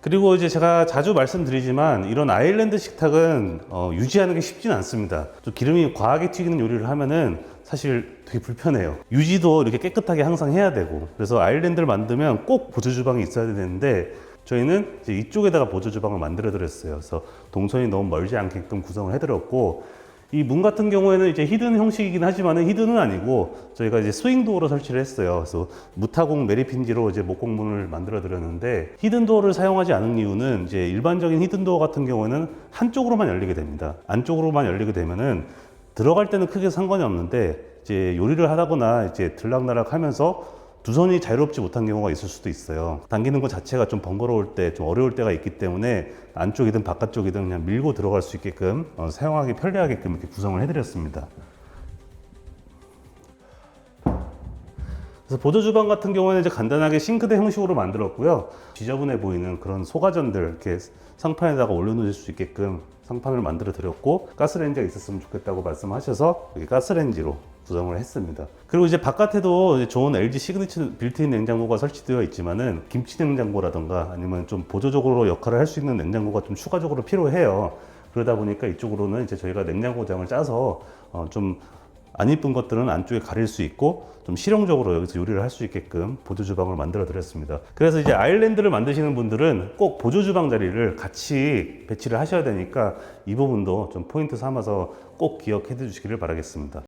그리고 이제 제가 자주 말씀드리지만 이런 아일랜드 식탁은 어, 유지하는 게 쉽지는 않습니다. 좀 기름이 과하게 튀기는 요리를 하면은 사실 되게 불편해요. 유지도 이렇게 깨끗하게 항상 해야 되고 그래서 아일랜드를 만들면 꼭 보조 주방이 있어야 되는데 저희는 이제 이쪽에다가 보조 주방을 만들어 드렸어요. 그래서 동선이 너무 멀지 않게끔 구성을 해드렸고 이 문 같은 경우에는 이제 히든 형식이긴 하지만은 히든은 아니고 저희가 이제 스윙 도어로 설치를 했어요. 그래서 무타공 메리핀지로 이제 목공문을 만들어 드렸는데 히든 도어를 사용하지 않은 이유는 이제 일반적인 히든 도어 같은 경우에는 한쪽으로만 열리게 됩니다. 안쪽으로만 열리게 되면은 들어갈 때는 크게 상관이 없는데 이제 요리를 하다거나 이제 들락날락 하면서 두 손이 자유롭지 못한 경우가 있을 수도 있어요. 당기는 것 자체가 좀 번거로울 때, 좀 어려울 때가 있기 때문에 안쪽이든 바깥쪽이든 그냥 밀고 들어갈 수 있게끔 어, 사용하기 편리하게끔 이렇게 구성을 해드렸습니다. 그래서 보조 주방 같은 경우에는 이제 간단하게 싱크대 형식으로 만들었고요. 지저분해 보이는 그런 소가전들 이렇게 상판에다가 올려놓을 수 있게끔 상판을 만들어 드렸고 가스레인지가 있었으면 좋겠다고 말씀하셔서 가스레인지로 구성을 했습니다. 그리고 이제 바깥에도 이제 좋은 LG 시그니처 빌트인 냉장고가 설치되어 있지만은 김치 냉장고라던가 아니면 좀 보조적으로 역할을 할 수 있는 냉장고가 좀 추가적으로 필요해요. 그러다 보니까 이쪽으로는 이제 저희가 냉장고장을 짜서 어, 좀 안 이쁜 것들은 안쪽에 가릴 수 있고 좀 실용적으로 여기서 요리를 할 수 있게끔 보조 주방을 만들어 드렸습니다. 그래서 이제 아일랜드를 만드시는 분들은 꼭 보조 주방 자리를 같이 배치를 하셔야 되니까 이 부분도 좀 포인트 삼아서 꼭 기억해 주시기를 바라겠습니다.